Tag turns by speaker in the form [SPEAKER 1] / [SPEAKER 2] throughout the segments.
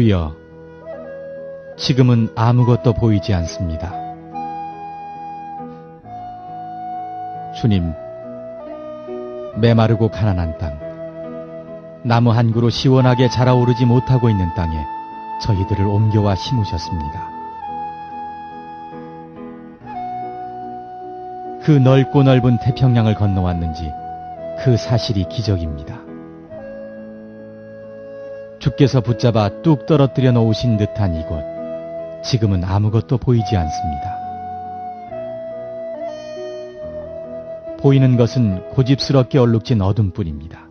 [SPEAKER 1] 주여, 지금은 아무것도 보이지 않습니다. 주님, 메마르고 가난한 땅, 나무 한 그루 시원하게 자라오르지 못하고 있는 땅에 저희들을 옮겨와 심으셨습니다. 그 넓고 넓은 태평양을 건너왔는지 그 사실이 기적입니다. 주께서 붙잡아 뚝 떨어뜨려 놓으신 듯한 이곳, 지금은 아무것도 보이지 않습니다. 보이는 것은 고집스럽게 얼룩진 어둠뿐입니다.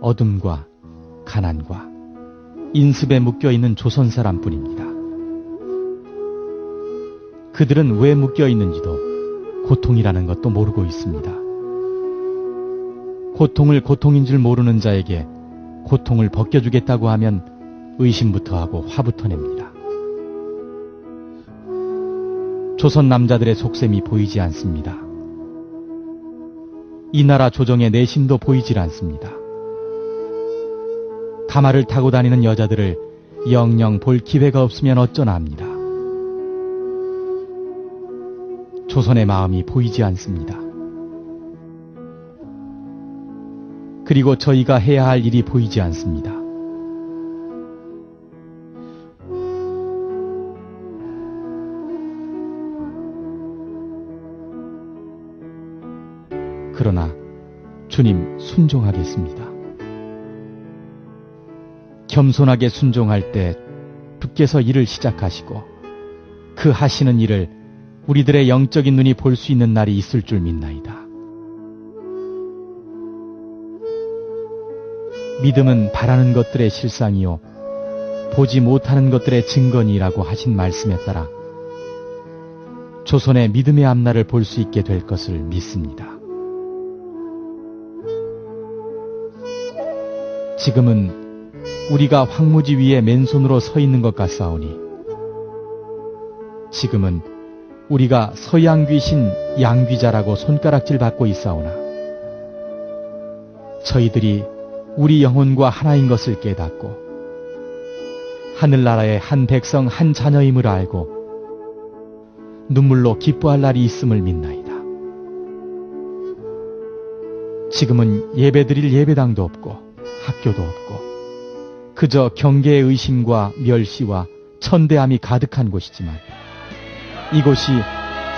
[SPEAKER 1] 어둠과 가난과 인습에 묶여 있는 조선 사람뿐입니다. 그들은 왜 묶여 있는지도 고통이라는 것도 모르고 있습니다. 고통을 고통인 줄 모르는 자에게 고통을 벗겨주겠다고 하면 의심부터 하고 화부터 냅니다. 조선 남자들의 속셈이 보이지 않습니다. 이 나라 조정의 내심도 보이질 않습니다. 가마를 타고 다니는 여자들을 영영 볼 기회가 없으면 어쩌나 합니다. 조선의 마음이 보이지 않습니다. 그리고 저희가 해야 할 일이 보이지 않습니다. 그러나 주님 순종하겠습니다. 겸손하게 순종할 때 주께서 일을 시작하시고 그 하시는 일을 우리들의 영적인 눈이 볼 수 있는 날이 있을 줄 믿나이다. 믿음은 바라는 것들의 실상이요 보지 못하는 것들의 증거니라고 하신 말씀에 따라 조선의 믿음의 앞날을 볼 수 있게 될 것을 믿습니다. 지금은 우리가 황무지 위에 맨손으로 서 있는 것 같사오니 지금은 우리가 서양 귀신 양귀자라고 손가락질 받고 있사오나 저희들이 우리 영혼과 하나인 것을 깨닫고 하늘나라의 한 백성 한 자녀임을 알고 눈물로 기뻐할 날이 있음을 믿나이다. 지금은 예배드릴 예배당도 없고 학교도 없고 그저 경계의 의심과 멸시와 천대함이 가득한 곳이지만 이곳이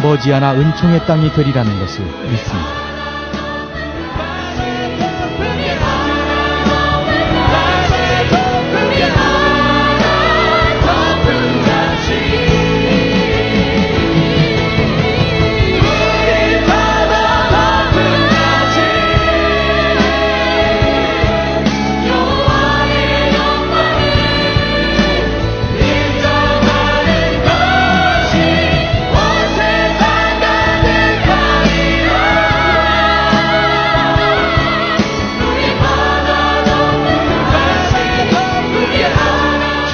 [SPEAKER 1] 머지않아 은총의 땅이 되리라는 것을 믿습니다.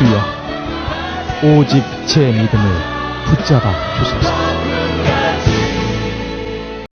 [SPEAKER 1] 주여, 오직 제 믿음을 붙잡아 주소서.